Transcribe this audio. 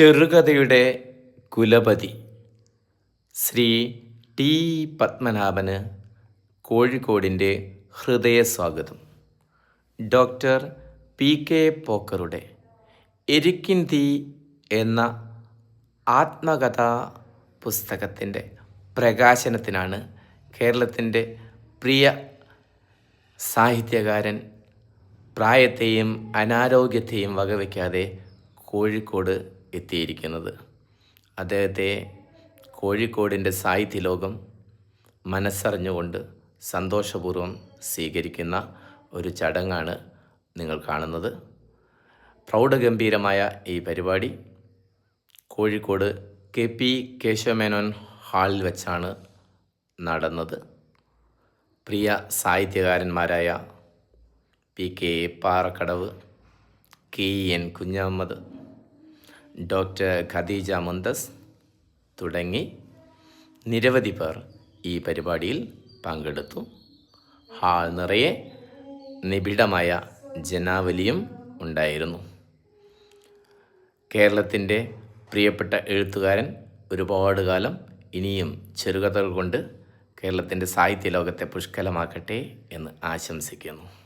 ചെറുകഥയുടെ കുലപതി Shri T പത്മനാഭന് കോഴിക്കോടിന്റെ ഹൃദയസ്വാഗതം. ഡോക്ടർ പി കെ പോക്കറുടെ എരിക്കിൻ തീ എന്ന ആത്മകഥാ പുസ്തകത്തിന്റെ പ്രകാശനത്തിനാണ് കേരളത്തിന്റെ പ്രിയ സാഹിത്യകാരൻ പ്രായത്തെയും അനാരോഗ്യത്തെയും വകവയ്ക്കാതെ കോഴിക്കോട് എത്തിയിരിക്കുന്നത്. അദ്ദേഹത്തെ കോഴിക്കോടിന്റെ സാഹിത്യലോകം മനസ്സറിഞ്ഞുകൊണ്ട് സന്തോഷപൂർവം സ്വീകരിക്കുന്ന ഒരു ചടങ്ങാണ് നിങ്ങൾ കാണുന്നത്. പ്രൗഢഗംഭീരമായ ഈ പരിപാടി കോഴിക്കോട് കെ പി കേശവമേനോൻ ഹാളിൽ വെച്ചാണ് നടന്നത്. പ്രിയ സാഹിത്യകാരന്മാരായ P K Parakkadavu K N Kunhahammed doctor Khadeeja Mumtaz തുടങ്ങി നിരവധി പേർ ഈ പരിപാടിയിൽ പങ്കെടുത്തു. ഹാൾ നിറയെ നിബിഡമായ ജനാവലിയും ഉണ്ടായിരുന്നു. കേരളത്തിന്റെ പ്രിയപ്പെട്ട എഴുത്തുകാരൻ ഒരുപാട് കാലം ഇനിയും ചെറുകഥകൾ കൊണ്ട് കേരളത്തിന്റെ സാഹിത്യ ലോകത്തെ പുഷ്കലമാക്കട്ടെ എന്ന് ആശംസിക്കുന്നു.